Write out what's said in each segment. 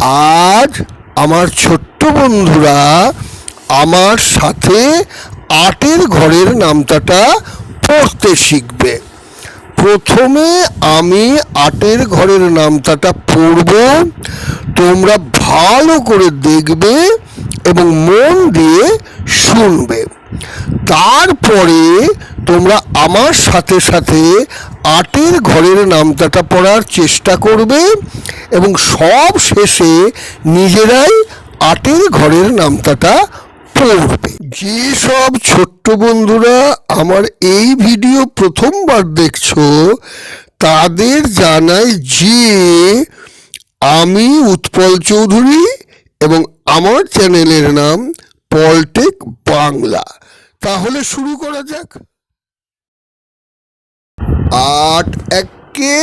আজ আমার ছোট্ট বন্ধুরা আমার সাথে আটের ঘরের নামতাটা পড়তে শিখবে। প্রথমে আমি আটের ঘরের নামতাটা পড়ব। তোমরা ভালো করে দেখবে এবং মন দিয়ে শুনবে। তারপরে তোমরা আমার সাথে সাথে আটের ঘরের নামতাটা পড়ার চেষ্টা করবে এবং সব শেষে নিজেরাই আটের ঘরের নামতাটা পড়বে। যেসব ছোট্ট বন্ধুরা আমার এই ভিডিও প্রথমবার দেখছ, তাদের জানাই যে আমি উৎপল চৌধুরী এবং আমার চ্যানেলের নাম পলটেক বাংলা। তাহলে শুরু করা যাক। আট একে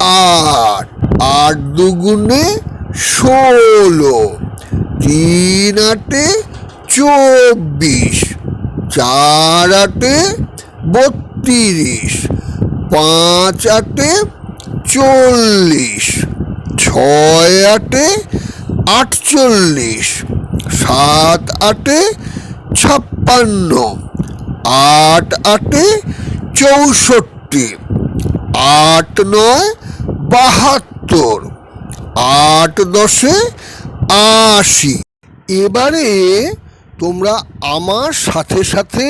আট আট দুগুণে ষোলো, তিন আটে চব্বিশ, চার আটে বত্রিশ, পাঁচ আটে চল্লিশ, ছয় আটে আটচল্লিশ, সাত আটে ছাপ্পান্ন, আট আটে চৌষট্টি। আট নয় বাহাত্তর। আট দশে আশি। এবারে তোমরা আমার সাথে সাথে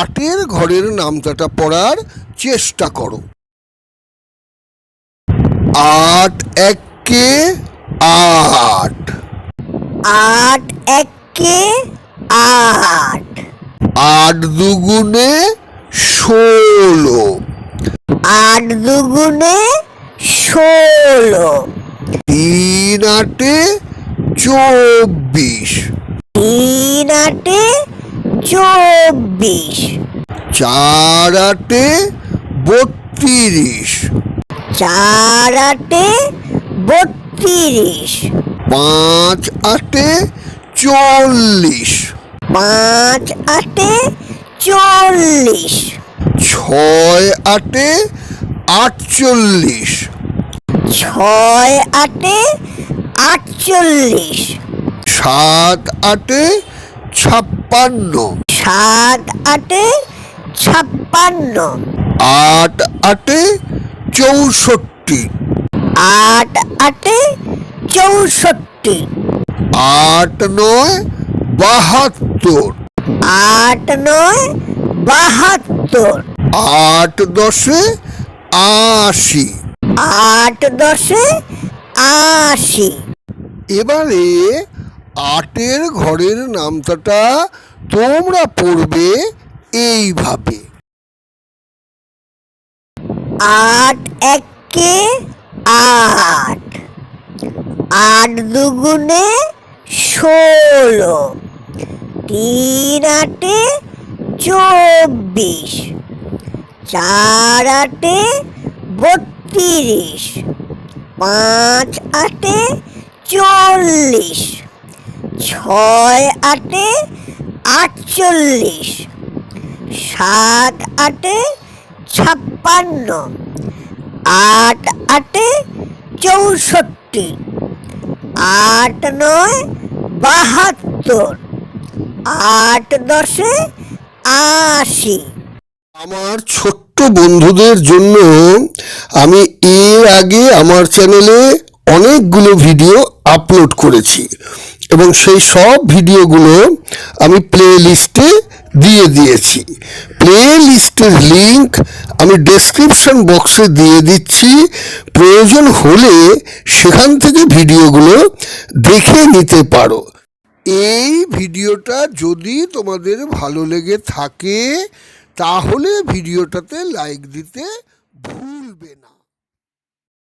আটের ঘরের নামতাটা পড়ার চেষ্টা করো। আট একে আট। আট একে আট। আট দুগুণে ষোলো। আট দুগুণে ষোলো। তিন আটে চব্বিশ। তিন আটে চব্বিশ। চার আটে বত্রিশ। চার আটে বত্রিশ। পাঁচ আটে চল্লিশ। পাঁচ আটে চল্লিশ। ছয় আটে আটচল্লিশ। ছয় আটে আটচল্লিশ। সাত আটে ছাপ্পান্ন। সাত আটে ছাপ্পান্ন। আট আটে চৌষট্টি। আট আটে চৌষট্টি। আট নয় বাহাত্তর। আট নয় বাহাত্তর। আট দশে আশি। আট দশে আশি। এবারে আটের ঘরের নামতাটা তোমরা পড়বে এইভাবে। আট একে আট। আট দুগুণে ষোলো। তিন আটে চব্বিশ, চার আটে বত্রিশ, পাঁচ আটে চল্লিশ, ছয় আটে আটচল্লিশ, সাত আটে ছাপ্পান্ন, আট আটে চৌষট্টি, আট নয় বাহাত্তর। আট দশে আশি। আমার ছোট্ট বন্ধুদের জন্য আমি এর আগে আমার চ্যানেলে অনেকগুলো ভিডিও আপলোড করেছি এবং সেই সব ভিডিওগুলো আমি প্লে লিস্টে দিয়ে দিয়েছি। প্লে লিস্টের লিঙ্ক আমি ডেসক্রিপশন বক্সে দিয়ে দিচ্ছি। প্রয়োজন হলে সেখান থেকে ভিডিওগুলো দেখে নিতে পারো। এই ভিডিওটা যদি তোমাদের ভালো লেগে থাকে তাহলে ভিডিওটাতে লাইক দিতে ভুলবে না।